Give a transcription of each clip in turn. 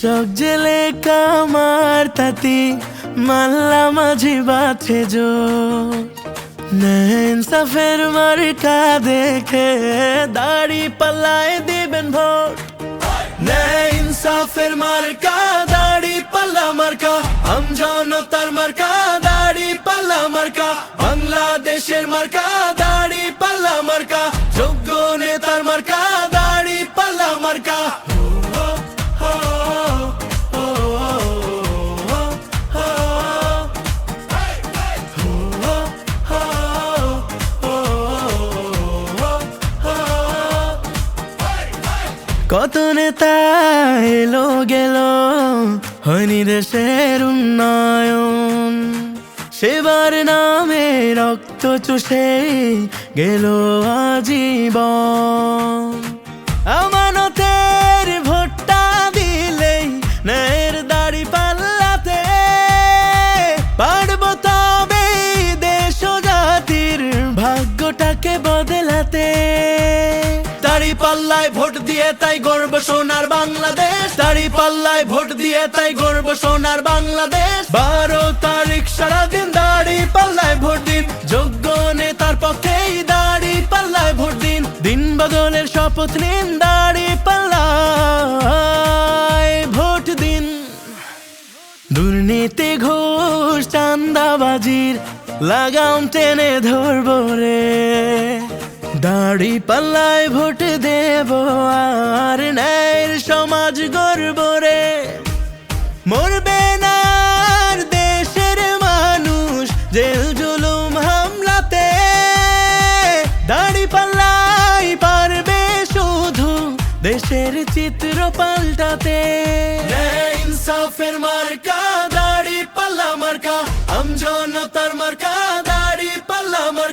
চোখ জেলে কামার তাতি, মাল্লা মাঝি বাছে জো। ইনসাফের মার্কা দেখে দাড়ি পাল্লায় দিবেন ভোট। ইনসাফের মার্কা, দাড়ি পাল্লা মার্কা আম জনতার মার্কা, দাড়ি পাল্লা মার্কা, বাংলাদেশের মার্কা, দাড়ি পাল্লা মার্কা, যোগ্য নেতার মার্কা কত নেতা এলো গেল হয়নি দেশের উন্নয়ন। সেবার নামে রক্ত চুষে গেল আজীবন। আমানতের ভোটটা দিলেই ন্যায়ের দাড়ি পাল্লাতে। পারব তবে দেশ জাতির ভাগ্যটাকে বদলাতে। দাড়ি পাল্লায় ভোট দিয়ে তাই গর্ব সোনার বাংলাদেশ। দাড়ি পাল্লায় ভোট দিয়ে তাই গর্ব সোনার বাংলাদেশ। বারো তারিখ সারাদিন দাড়ি পাল্লায় ভোট দিন। যোগ্য নেতার পক্ষেই দাড়ি পাল্লায় ভোট দিন। দিন বদলের শপথ নিন দাড়ি পাল্লায় ভোট দিন। দুর্নীতি ঘোষ চান্দাবাজির লাগাম টেনে ধরবো রে। দাড়ি পাল্লায় ভোট দেব আর ন্যায়ের সমাজ গর্ব রে। মরবে না দেশের মানুষ, জেল জুলুম হামলাতে। দাড়ি পাল্লাই পারবে শুধু দেশের চিত্র পাল্টাতে। ইনসাফের মার্কা, দাড়ি পাল্লা মার্কা আম জনতার মার্কা।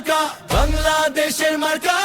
মার্কা বাংলাদেশের মার্কা